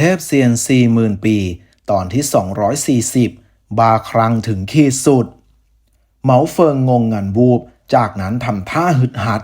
ทพเซียนสี่หมื่นปี ตอนที่ 240 บาครั้งถึงขีดสุด เหมาเฟิงงงงันวูบ จากนั้นทำท่าหึดหัด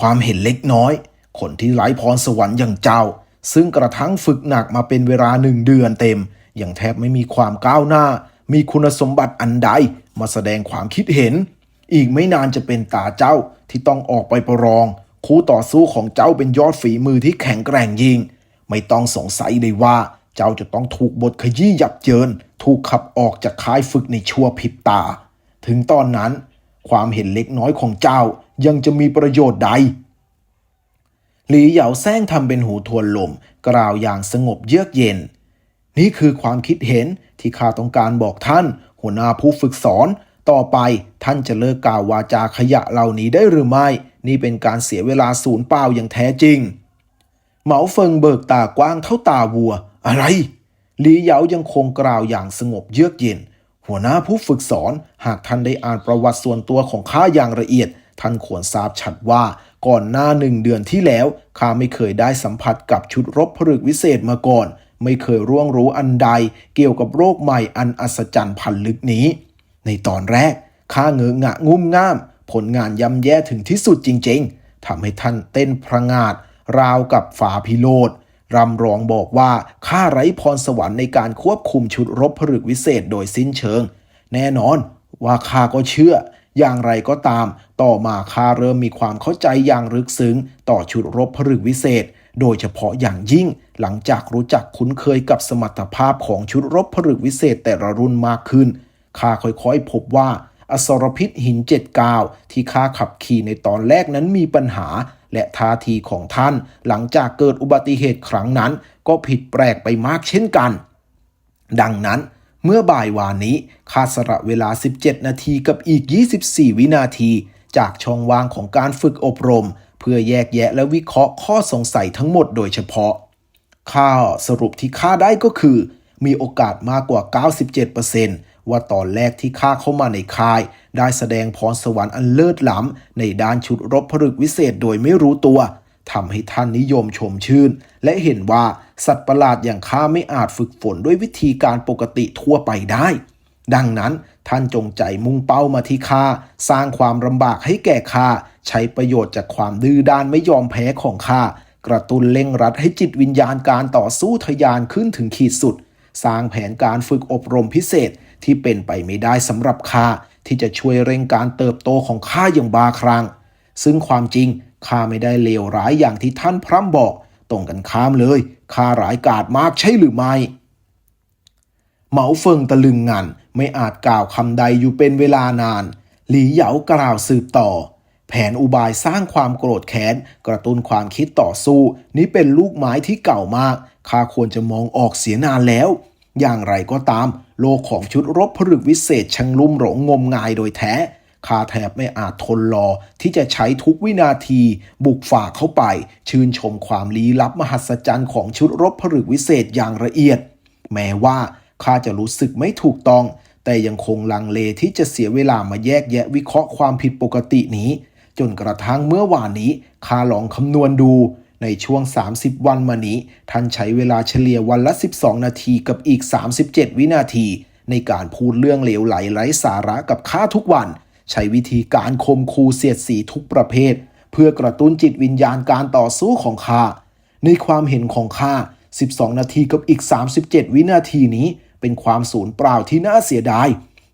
ความเห็นเล็กน้อย คนที่ไร้พรสวรรค์อย่างเจ้า ซึ่งกระทั่งฝึกหนักมาเป็นเวลาหนึ่งเดือนเต็ม ยังแทบไม่มีความก้าวหน้า มีคุณสมบัติอันใดมาแสดงความคิดเห็น อีกไม่นานจะเป็นตาเจ้าที่ต้องออกไปประลอง คู่ต่อสู้ของเจ้าเป็นยอดฝีมือที่แข็งแกร่งยิ่ง ไม่ต้องสงสัยเลยว่า เจ้าจะต้องถูกบทขยี้ยับเยิน ถูกขับออกจากค่ายฝึกในชั่วพริบตา ถึงตอนนั้น ความเห็นเล็กน้อยของเจ้ายังจะมีประโยชน์ใดหลีเหยาแซงทำเป็นหูทวนลม กล่าวอย่างสงบเยือกเย็น นี่คือความคิดเห็นที่ข้าต้องการบอกท่าน หัวหน้าผู้ฝึกสอน ต่อไปท่านจะเลิกกล่าววาจาขยะเหล่านี้ได้หรือไม่ นี่เป็นการเสียเวลาศูนย์เปล่าอย่างแท้จริง เหมาเฟิงเบิกตากว้างเท่าตาวัว อะไร หลีเหยายังคงกล่าวอย่างสงบเยือกเย็น หัวหน้าผู้ฝึกสอนหากท่านได้อ่านประวัติส่วนตัวของข้าอย่างละเอียด ท่านควรทราบชัดว่าก่อนหน้าหนึ่งเดือนที่แล้วข้าไม่เคยได้สัมผัสกับชุดรบผลึกวิเศษมาก่อน ไม่เคยร่วงรู้อันใดเกี่ยวกับโรคใหม่อันอัศจรรย์พันลึกนี้ ในตอนแรกข้าเงอะงะงุ่มง่าม ผลงานย่ำแย่ถึงที่สุดจริง ๆทำให้ท่านเต้นพระงาด ราวกับฝาพิโรธรำร้องบอกว่าข้าไร้พรสวรรค์ในการควบคุมชุดรบผลึกวิเศษโดยสิ้นเชิง แน่นอนว่าข้าก็เชื่อ อย่างไรก็ตาม ต่อมาข้าเริ่มมีความเข้าใจอย่างลึกซึ้ง ต่อชุดรบผลึกวิเศษ โดยเฉพาะอย่างยิ่ง หลังจากรู้จักคุ้นเคยกับสมรรถภาพของชุดรบผลึกวิเศษแต่ละรุ่นมากขึ้นข้าค่อยๆ พบว่าอสรพิษหินเจ็ดกาวที่ข้าขับขี่ในตอนแรกนั้นมีปัญหา และท่าทีของท่านหลังจากเกิดอุบัติเหตุครั้งนั้น ก็ผิดแปลกไปมากเช่นกัน ดังนั้นเมื่อบ่ายวานนี้ข้าสละเวลา 17 นาทีกับอีก 24 วินาที จากช่องว่างของการฝึกอบรม เพื่อแยกแยะและวิเคราะห์ข้อสงสัยทั้งหมดโดยเฉพาะข้าสรุปที่ข้าได้ก็คือ มีโอกาสมากกว่า 97% ว่าตอนแรกที่ข้าเข้ามาในค่าย ได้แสดงพรสวรรค์อันเลิศล้ำในด้านชุดรบผลึกวิเศษโดยไม่รู้ตัวทำให้ท่านนิยมชมชื่น และเห็นว่าสัตว์ประหลาดอย่างข้าไม่อาจฝึกฝนด้วยวิธีการปกติทั่วไปได้ ดังนั้นท่านจงใจมุ่งเป้ามาที่ข้าสร้างความลำบากให้แก่ข้าใช้ประโยชน์จากความดื้อด้านไม่ยอมแพ้ของข้ากระตุ้นเร่งรัดให้จิตวิญญาณการต่อสู้ทยานขึ้นถึงขีดสุด สร้างแผนการฝึกอบรมพิเศษ ที่เป็นไปไม่ได้สำหรับข้าที่จะช่วยเร่งการเติบโตของข้าอย่างบาครั้งซึ่งความจริงข้าไม่ได้เลวร้ายอย่างที่ท่านพร่ำบอก ตรงกันข้ามเลยข้าร้ายกาจมากใช่หรือไม่เหมาเฟิงตะลึงงันไม่อาจกล่าวคำใดอยู่เป็นเวลานาน หลีเหยากล่าวสืบต่อ แผนอุบายสร้างความโกรธแค้น กระตุ้นความคิดต่อสู้ นี้เป็นลูกไม้ที่เก่ามากข้าควรจะมองออกเสียนานแล้ว อย่างไรก็ตาม โลกของชุดรบผลึกวิเศษช่างลุ่มหลงงมงายโดยแท้ข้าแทบไม่อาจทนรอที่จะใช้ทุกวินาที บุกฝ่าเข้าไป ชื่นชมความลี้ลับมหัศจรรย์ของชุดรบผลึกวิเศษอย่างละเอียด แม้ว่าข้าจะรู้สึกไม่ถูกต้อง แต่ยังคงลังเลที่จะเสียเวลามาแยกแยะวิเคราะห์ความผิดปกตินี้ จนกระทั่งเมื่อวานนี้ข้าลองคำนวณดู ในช่วง 30 วันมานี้ ท่านใช้เวลาเฉลี่ยวันละ 12 นาทีกับอีก 37 วินาที ในการพูดเรื่องเหลวไหลไร้สาระกับข้าทุกวัน ใช้วิธีการคมคูเสียดสีทุกประเภท เพื่อกระตุ้นจิตวิญญาณการต่อสู้ของข้าในความเห็นของข้า 12 นาทีกับอีก 37 วินาทีนี้ เป็นความสูญเปล่าที่น่าเสียดาย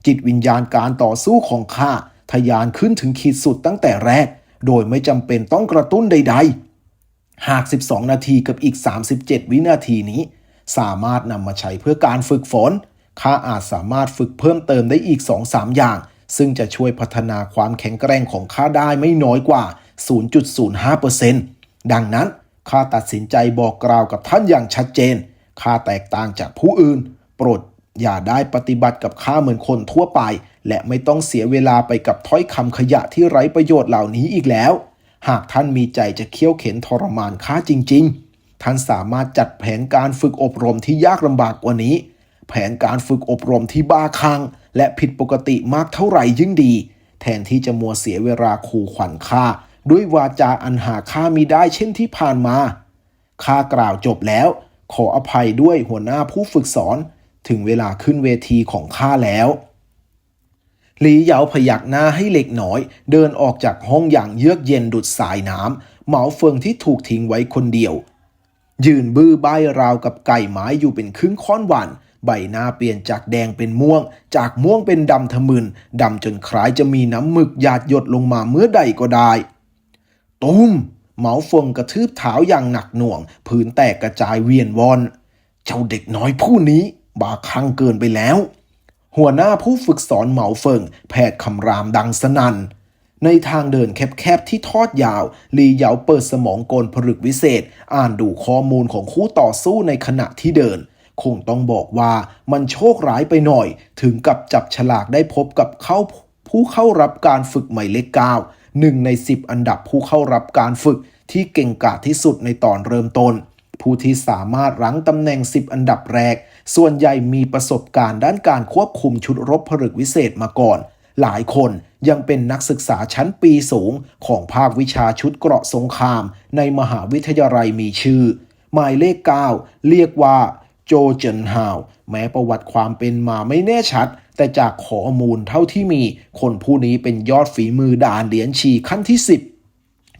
จิตวิญญาณการต่อสู้ของข้าทยานขึ้นถึงขีดสุดตั้งแต่แรก โดยไม่จำเป็นต้องกระตุ้นใด ๆ หาก 12 นาทีกับอีก 37 วินาทีนี้ สามารถนำมาใช้เพื่อการฝึกฝนข้าอาจสามารถฝึกเพิ่มเติมได้อีก 2-3 อย่าง ซึ่งจะช่วยพัฒนาความแข็งแกร่งของข้าได้ไม่น้อยกว่า 0.05%ดังนั้นข้าตัดสินใจบอกกล่าวกับท่านอย่างชัดเจนข้าแตกต่างจากผู้อื่น โปรดอย่าได้ปฏิบัติกับข้าเหมือนคนทั่วไป และไม่ต้องเสียเวลาไปกับถ้อยคำขยะที่ไร้ประโยชน์เหล่านี้อีกแล้ว หากท่านมีใจจะเคี่ยวเข็นทรมานข้าจริง ๆ ท่านสามารถจัดแผนการฝึกอบรมที่ยากลำบากกว่านี้ แผนการฝึกอบรมที่บ้าคลั่งและผิดปกติมากเท่าไหร่ยิ่งดี แทนที่จะมัวเสียเวลาขู่ขวัญข้าด้วยวาจาอันหาค่ามีได้เช่นที่ผ่านมาข้ากล่าวจบแล้ว ขออภัยด้วยหัวหน้าผู้ฝึกสอน ถึงเวลาขึ้นเวทีของข้าแล้ว หลีเหยาพยักหน้าให้เล็กน้อย เดินออกจากห้องอย่างเยือกเย็นดุดสายน้ำเหมาเฟิงที่ถูกทิ้งไว้คนเดียว ยืนบื้อใบราวกับไก่ไม้อยู่เป็นครึ่งค้อนวัน ใบหน้าเปลี่ยนจากแดงเป็นม่วง จากม่วงเป็นดำทะมึนดำจนคล้ายจะมีน้ำหมึกหยาดหยดลงมาเมื่อใดก็ได้ตุ้มเหมาเฟงกระทืบเท้าอย่างหนักหน่วง พื้นแตกกระจายเวียนวอน เจ้าเด็กน้อยผู้นี้ บาคลั่งเกินไปแล้ว หัวหน้าผู้ฝึกสอนเหมาเฟิง แผดคำรามดังสนัน่น ในทางเดินแคบๆที่ทอดยาวลีเหยาเปิดสมองกลผลึกวิเศษ อ่านดูข้อมูลของคู่ต่อสู้ในขณะที่เดิน คงต้องบอกว่ามันโชคร้ายไปหน่อย ถึงกับจับฉลากได้พบกับเข้าผู้เข้ารับการฝึกหมายเลขเก้าหนึ่งในสิบอันดับผู้เข้ารับการฝึกที่เก่งกาจที่สุดในตอนเริ่มต้น ผู้ที่สามารถรั้งตำแหน่ง 10 อันดับแรก ส่วนใหญ่มีประสบการณ์ด้านการควบคุมชุดรบผลึกวิเศษมาก่อน หลายคนยังเป็นนักศึกษาชั้นปีสูง ของภาควิชาชุดเกราะสงคราม ในมหาวิทยาลัยมีชื่อ หมายเลข 9 เรียกว่าโจเจนฮาวแม้ประวัติความเป็นมาไม่แน่ชัด แต่จากข้อมูลเท่าที่มี คนผู้นี้เป็นยอดฝีมือด่านเหรียญชีขั้นที่ 10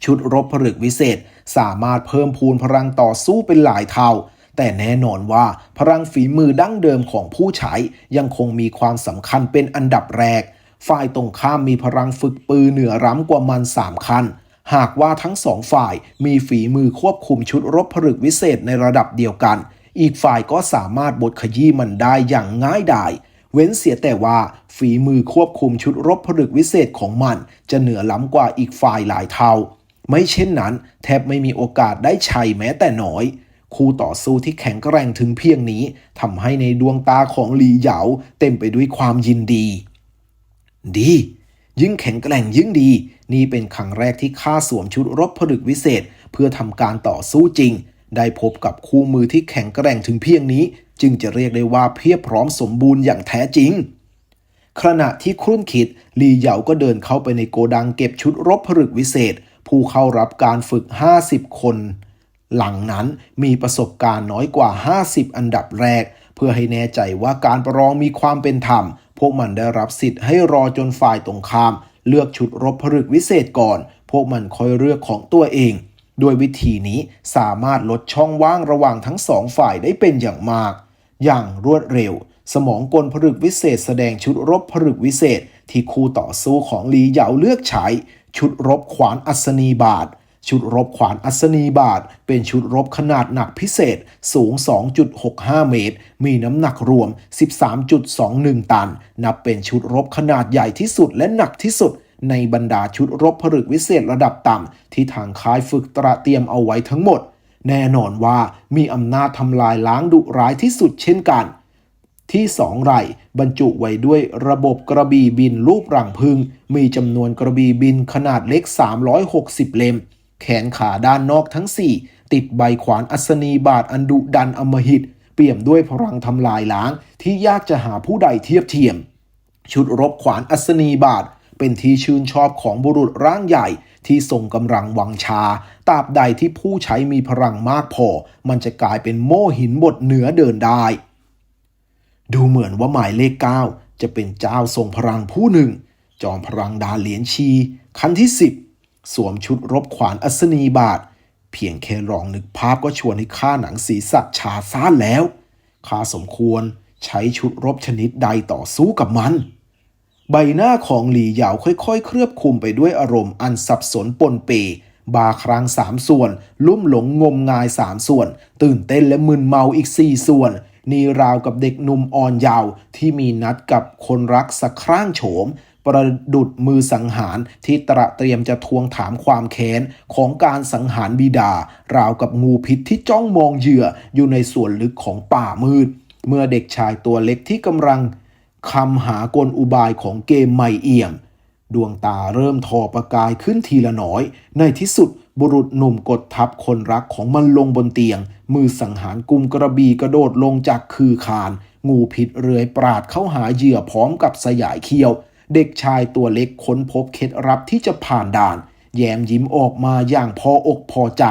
ชุดรบผลึกวิเศษ สามารถเพิ่มพูนพลังต่อสู้เป็นหลายเท่า แต่แน่นอนว่าพลังฝีมือดั้งเดิมของผู้ใช้ยังคงมีความสำคัญเป็นอันดับแรก ฝ่ายตรงข้ามมีพลังฝึกปืนเหนือร้ำกว่ามันสามคันหากว่าทั้งสองฝ่ายมีฝีมือควบคุมชุดรบผลึกวิเศษในระดับเดียวกัน อีกฝ่ายก็สามารถบดขยี้มันได้อย่างง่ายดาย เว้นเสียแต่ว่าฝีมือควบคุมชุดรบผลึกวิเศษของมัน จะเหนือล้ำกว่าอีกฝ่ายหลายเท่า ไม่เช่นนั้น แทบไม่มีโอกาสได้ชัยแม้แต่น้อย คู่ต่อสู้ที่แข็งแกร่งถึงเพียงนี้ทำให้ในดวงตาของหลีเหยาเต็มไปด้วยความยินดี ดี ยิ่งแข็งแกร่งยิ่งดี นี่เป็นครั้งแรกที่ข้าสวมชุดรบผลึกวิเศษ เพื่อทำการต่อสู้จริง ได้พบกับคู่มือที่แข็งแกร่งถึงเพียงนี้ จึงจะเรียกได้ว่าเพียบพร้อมสมบูรณ์อย่างแท้จริงขณะที่ครุ่นคิดหลีเหยาก็เดินเข้าไปในโกดังเก็บชุดรบผลึกวิเศษ ผู้เข้ารับการฝึก 50 คน หลังนั้นมีประสบการณ์น้อยกว่า 50 อันดับแรก เพื่อให้แน่ใจว่าการประลองมีความเป็นธรรม พวกมันได้รับสิทธิ์ให้รอจนฝ่ายตรงข้าม เลือกชุดรบผลึกวิเศษก่อน พวกมันค่อยเลือกของตัวเองด้วยวิธีนี้สามารถลดช่องว่างระหว่างทั้งสองฝ่ายได้เป็นอย่างมาก อย่างรวดเร็ว สมองกลผลึกวิเศษแสดงชุดรบผลึกวิเศษ ที่คู่ต่อสู้ของลีเหยาเลือกใช้ ชุดรบขวานอัศนีบาท ชุดรบขวานอัศนีบาท เป็นชุดรบขนาดหนักพิเศษสูง 2.65 เมตร มีน้ำหนักรวม 13.21 ตัน นับเป็นชุดรบขนาดใหญ่ที่สุดและหนักที่สุดในบรรดาชุดรบผลึกวิเศษระดับต่ำที่ทางค่ายฝึกตระเตรียมเอาไว้ทั้งหมด แน่นอนว่ามีอำนาจทำลายล้างดุร้ายที่สุดเช่นกัน ที่สองไหล่บรรจุไว้ด้วยระบบกระบี่บินรูปรังพึ่ง มีจำนวนกระบี่บินขนาดเล็ก 360 เล่ม แขนขาด้านนอกทั้ง 4 ติดใบขวานอัศนีบาทอันดุดันอมหิต เปี่ยมด้วยพลังทำลายล้าง ที่ยากจะหาผู้ใดเทียบเทียม ชุดรบขวานอัศนีบาท เป็นที่ชื่นชอบของบุรุษร่างใหญ่ที่ทรงกำลังวังชา ตราบใดที่ผู้ใช้มีพลังมากพอ มันจะกลายเป็นโม่หินบดเหนือเดินได้ ดูเหมือนว่าหมายเลข 9 จะเป็นเจ้าทรงพลังผู้หนึ่ง จอมพลังดาเหลียนชี ขั้นที่ 10 สวมชุดรบขวานอัศนีบาท เพียงแค่ลองนึกภาพก็ชวนให้ข้าหนังศีรษะชาซ่านแล้วข้าสมควรใช้ชุดรบชนิดใดต่อสู้กับมัน ใบหน้าของหลี่เหยาค่อยๆ เคลือบคลุมไปด้วยอารมณ์อันสับสนปนเป บาครั้งสามส่วน ลุ่มหลงงมงายสามส่วน ตื่นเต้นและมึนเมาอีกสี่ส่วน นี่ราวกับเด็กหนุ่มอ่อนเยาว์ที่มีนัดกับคนรักสักครั้งโฉม ประดุดมือสังหารที่ตระเตรียมจะทวงถามความแค้น ของการสังหารบิดา ราวกับงูพิษที่จ้องมองเหยื่ออยู่ในส่วนลึกของป่ามืด เมื่อเด็กชายตัวเล็กที่กำลังคำหากลอุบายของเกมไม่เอี่ยม ดวงตาเริ่มทอประกายขึ้นทีละน้อย ในที่สุด บุรุษหนุ่มกดทับคนรักของมันลงบนเตียง มือสังหารกุมกระบี่กระโดดลงจากคือคาน งูผิดเรือยปราดเข้าหาเหยื่อพร้อมกับสยายเขี้ยว เด็กชายตัวเล็กค้นพบเคล็ดลับที่จะผ่านด่าน แย้มยิ้มออกมาอย่างพออกพอใจ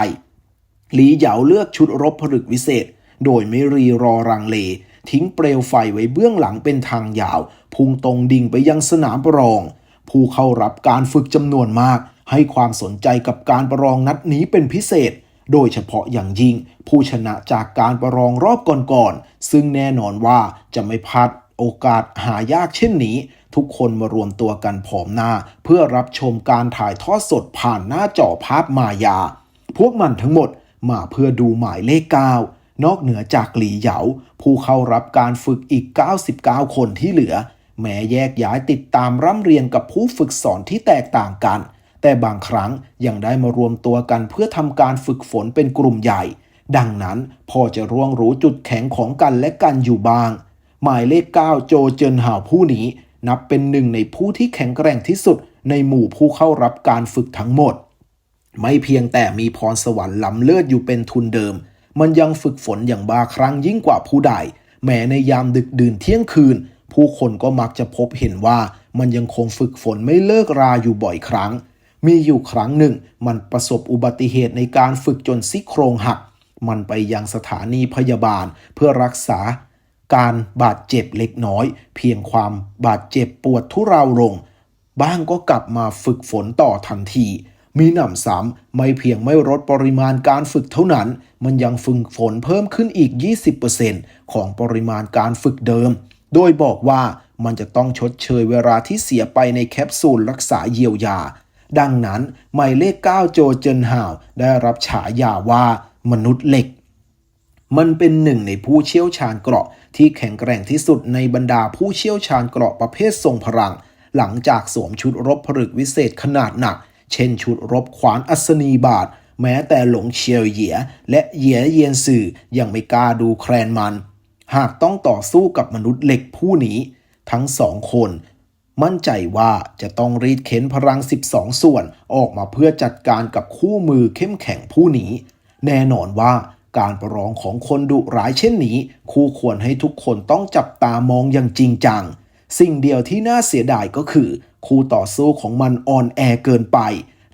หลีเหยาเลือกชุดรบผลึกวิเศษ โดยไม่รีรอรังเล ทิ้งเปลวไฟไว้เบื้องหลังเป็นทางยาว พุ่งตรงดิ่งไปยังสนามประลอง ผู้เข้ารับการฝึกจำนวนมาก ให้ความสนใจกับการประลองนัดนี้เป็นพิเศษ โดยเฉพาะอย่างยิ่ง ผู้ชนะจากการประลองรอบก่อนๆ ซึ่งแน่นอนว่าจะไม่พลาดโอกาสหายากเช่นนี้ ทุกคนมารวมตัวกันผอมหน้า เพื่อรับชมการถ่ายทอดสดผ่านหน้าจอภาพมายา พวกมันทั้งหมดมาเพื่อดูหมายเลข9นอกเหนือจากหลีเหยา ผู้เข้ารับการฝึกอีก 99 คนที่เหลือ แม้แยกย้ายติดตามร่ำเรียนกับผู้ฝึกสอนที่แตกต่างกัน แต่บางครั้งยังได้มารวมตัวกันเพื่อทำการฝึกฝนเป็นกลุ่มใหญ่ ดังนั้นพอจะร่วงรู้จุดแข็งของกันและกันอยู่บ้าง หมายเลข 9 โจเจินหาวผู้นี้ นับเป็นหนึ่งในผู้ที่แข็งแกร่งที่สุดในหมู่ผู้เข้ารับการฝึกทั้งหมด ไม่เพียงแต่มีพรสวรรค์ล้ำเลิศอยู่เป็นทุนเดิม มันยังฝึกฝนอย่างบาครั้งยิ่งกว่าผู้ใด แม้ในยามดึกดื่นเที่ยงคืน ผู้คนก็มักจะพบเห็นว่ามันยังคงฝึกฝนไม่เลิกราอยู่บ่อยครั้ง มีอยู่ครั้งหนึ่ง มันประสบอุบัติเหตุในการฝึกจนซี่โครงหัก มันไปยังสถานีพยาบาลเพื่อรักษาการบาดเจ็บเล็กน้อย เพียงความบาดเจ็บปวดทุเราลง บ้างก็กลับมาฝึกฝนต่อทันที มีหนำซ้ำไม่เพียงไม่ลดปริมาณการฝึกเท่านั้น มันยังฝึกฝนเพิ่มขึ้นอีก 20%ของปริมาณการฝึกเดิม โดยบอกว่ามันจะต้องชดเชยเวลาที่เสียไปในแคปซูลรักษาเยียวยา ดังนั้นหมายเลข 9 โจเจนห่าวได้รับฉายาว่ามนุษย์เหล็ก มันเป็นหนึ่งในผู้เชี่ยวชาญเกราะที่แข็งแกร่งที่สุดในบรรดาผู้เชี่ยวชาญเกราะประเภททรงพลัง หลังจากสวมชุดรบผลึกวิเศษขนาดหนัก เช่นชุดรบขวานอัศนีบาท แม้แต่หลงเชียวเหยีย และเหยียเยียนสื่อยังไม่กล้าดูแคลนมัน หากต้องต่อสู้กับมนุษย์เหล็กผู้นี้ ทั้งสองคน มั่นใจว่าจะต้องรีดเข็นพลัง 12 ส่วนออกมาเพื่อจัดการกับคู่มือเข้มแข็งผู้นี้ แน่นอนว่าการประลองของคนดุร้ายเช่นนี้ คู่ควรให้ทุกคนต้องจับตามองอย่างจริงจัง สิ่งเดียวที่น่าเสียดายก็คือ คู่ต่อสู้ของมันอ่อนแอเกินไป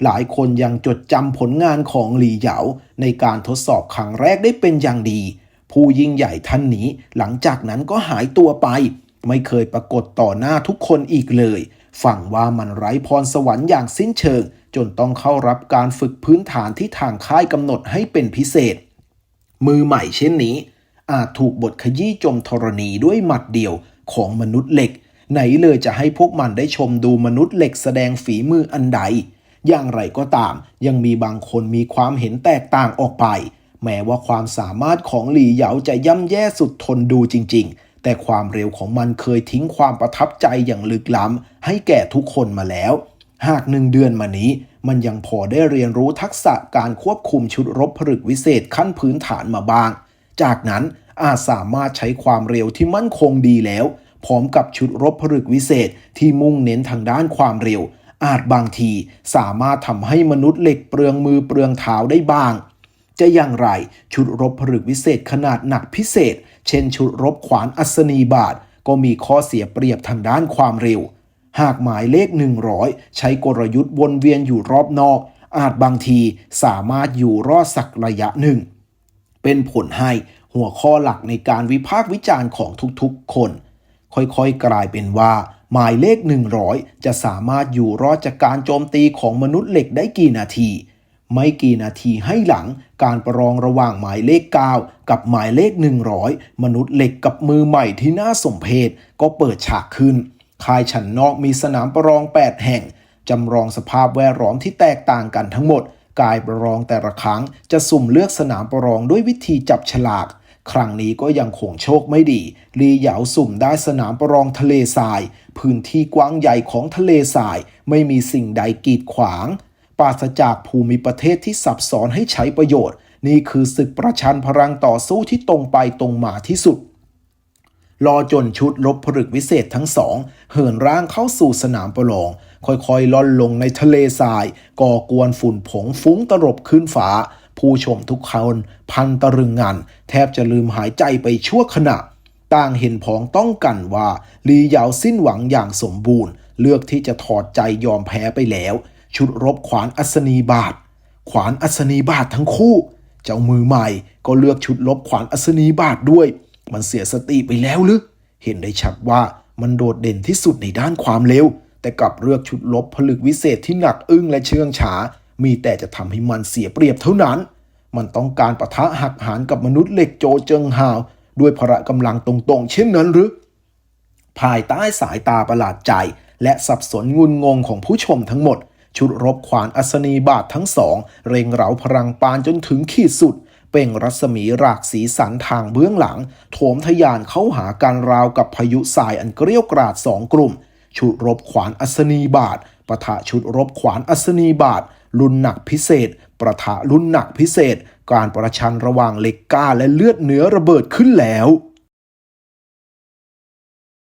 หลายคนยังจดจำผลงานของหลีเหยาในการทดสอบครั้งแรกได้เป็นอย่างดี ผู้ยิ่งใหญ่ท่านนี้หลังจากนั้นก็หายตัวไป ไม่เคยปรากฏต่อหน้าทุกคนอีกเลย ฝั่งว่ามันไร้พรสวรรค์อย่างสิ้นเชิง จนต้องเข้ารับการฝึกพื้นฐานที่ทางค่ายกำหนดให้เป็นพิเศษ มือใหม่เช่นนี้ อาจถูกบทขยี้จมธรณีด้วยหมัดเดียวของมนุษย์เหล็ก ไหนเลยจะให้พวกมันได้ชมดูมนุษย์เหล็กแสดงฝีมืออันใด อย่างไรก็ตาม ยังมีบางคนมีความเห็นแตกต่างออกไป แม้ว่าความสามารถของหลี่เหยาจะย่ำแย่สุดทนดูจริง ๆ แต่ความเร็วของมันเคยทิ้งความประทับใจอย่างลึกล้ำให้แก่ทุกคนมาแล้ว หากหนึ่งเดือนมานี้ มันยังพอได้เรียนรู้ทักษะการควบคุมชุดรบผลึกวิเศษขั้นพื้นฐานมาบ้าง จากนั้นอาจสามารถใช้ความเร็วที่มั่นคงดีแล้ว พร้อมกับชุดรบผลึกวิเศษที่มุ่งเน้นทางด้านความเร็ว อาจบางทีสามารถทำให้มนุษย์เหล็กเปลืองมือเปลืองเท้าได้บ้าง จะอย่างไรชุดรบผลึกวิเศษขนาดหนักพิเศษ เช่นชุดรบขวานอัศนีบาท ก็มีข้อเสียเปรียบทางด้านความเร็ว หากหมายเลข 100 ใช้กลยุทธ์วนเวียนอยู่รอบนอก อาจบางทีสามารถอยู่รอดสักระยะหนึ่ง เป็นผลให้หัวข้อหลักในการวิพากษ์วิจารณ์ของทุกๆ คน ค่อยๆ กลายเป็นว่า หมายเลข 100 จะสามารถอยู่รอดจากการโจมตีของมนุษย์เหล็กได้กี่นาที ไม่กี่นาทีให้หลังการประลองระหว่างหมายเลข 9 กับหมายเลข 100 มนุษย์เหล็กกับมือใหม่ที่น่าสมเพชก็เปิดฉากขึ้น ค่ายฉันนอกมีสนามประลอง 8 แห่ง จำลองสภาพแวดล้อมที่แตกต่างกันทั้งหมด กายประลองแต่ละครั้งจะสุ่มเลือกสนามประลองด้วยวิธีจับฉลาก ครั้งนี้ก็ยังคงโชคไม่ดี ลีเหยาสุ่มได้สนามประลองทะเลทราย พื้นที่กว้างใหญ่ของทะเลทราย ไม่มีสิ่งใดกีดขวาง ปราศจากภูมิประเทศที่ซับซ้อนให้ใช้ประโยชน์ นี่คือศึกประชันพลังต่อสู้ที่ตรงไปตรงมาที่สุด รอจนชุดลบผลึกวิเศษทั้งสอง เหินร่างเข้าสู่สนามประลอง ค่อยๆล่อนลงในทะเลทราย ก่อกวนฝุ่นผงฟุ้งตลบขึ้นฟ้า ผู้ชมทุกคนพันตรึงงันแทบจะลืมหายใจไปชั่วขณะต่างเห็นพ้องต้องกันว่าลีเหยาสิ้นหวังอย่างสมบูรณ์ เลือกที่จะถอดใจยอมแพ้ไปแล้ว ชุดรบขวานอัศนีบาท ขวานอัศนีบาททั้งคู่ เจ้ามือใหม่ก็เลือกชุดลบขวานอัศนีบาทด้วย มันเสียสติไปแล้วหรือเห็นได้ชัดว่ามันโดดเด่นที่สุดในด้านความเร็ว แต่กลับเลือกชุดลบผลึกวิเศษที่หนักอึ้งและเชื่องช้า มีแต่จะทำให้มันเสียเปรียบเท่านั้น มันต้องการปะทะหักหานกับมนุษย์เหล็กโจเจิงฮาว ด้วยพละกำลังตรงๆ เช่นนั้นหรือ ภายใต้สายตาประหลาดใจ และสับสนงุนงงของผู้ชมทั้งหมด ชุดรบขวานอัศนีบาททั้งสอง เร่งเร้าพลังปานจนถึงขีดสุด เป่งรัศมีรากสีสันทางเบื้องหลัง โถมทะยานเข้าหาการราวกับพายุทรายอันเกรี้ยวกราดสองกลุ่ม ชุดรบขวานอัศนีบาทปะทะชุดรบขวานอัศนีบาทรุ่นหนักพิเศษ ประทะรุ่นหนักพิเศษ การประชันระหว่างเหล็กกล้าและเลือดเนื้อระเบิดขึ้นแล้ว